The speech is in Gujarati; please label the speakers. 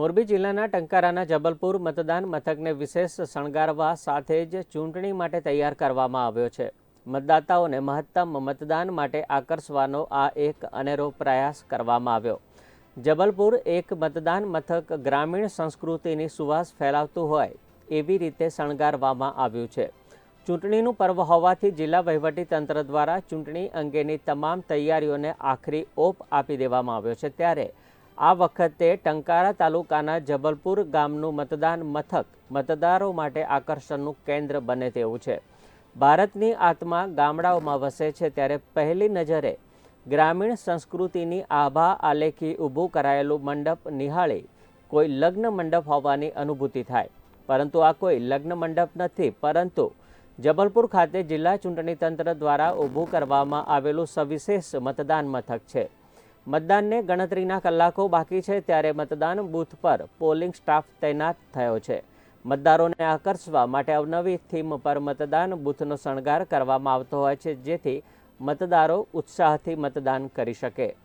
Speaker 1: મોરબી જિલ્લાના ટંકારાના જબલપુર મતદાન મથકને વિશેષ શણગારવા સાથે જ ચૂંટણી માટે તૈયાર કરવામાં આવ્યો છે. મતદાતાઓને મહત્તમ મતદાન માટે આકર્ષવાનો આ એક અનેરો પ્રયાસ કરવામાં આવ્યો. જબલપુર એક મતદાન મથક ગ્રામીણ સંસ્કૃતિની સુવાસ ફેલાવતું હોય એવી રીતે શણગારવામાં આવ્યું છે. ચૂંટણીનું પર્વ હોવાથી જિલ્લા વહીવટી તંત્ર દ્વારા ચૂંટણી અંગેની તમામ તૈયારીઓને આખરી ઓપ આપી દેવામાં આવ્યો છે. ત્યારે આ વખતે ટંકારા તાલુકાના જબલપુર ગામનું મતદાન મથક મતદારો માટે આકર્ષણનું કેન્દ્ર બને તેવું છે. ભારતની આત્મા ગામડાઓમાં વસે છે ત્યારે પહેલી નજરે ગ્રામીણ સંસ્કૃતિની આભા આલેખી ઊભું કરાયેલું મંડપ નિહાળી કોઈ લગ્ન મંડપ હોવાની અનુભૂતિ થાય. પરંતુ આ કોઈ લગ્ન મંડપ નથી, પરંતુ જબલપુર ખાતે જિલ્લા ચૂંટણી તંત્ર દ્વારા ઊભું કરવામાં આવેલું સવિશેષ મતદાન મથક છે. મતદાનને ગણતરીના કલાકો બાકી છે ત્યારે મતદાન બૂથ પર પોલિંગ સ્ટાફ તૈનાત થયો છે. મતદારોને આકર્ષવા માટે અવનવી થીમ પર મતદાન બૂથનો શણગાર કરવામાં આવતો હોય છે, જેથી મતદારો ઉત્સાહથી મતદાન કરી શકે.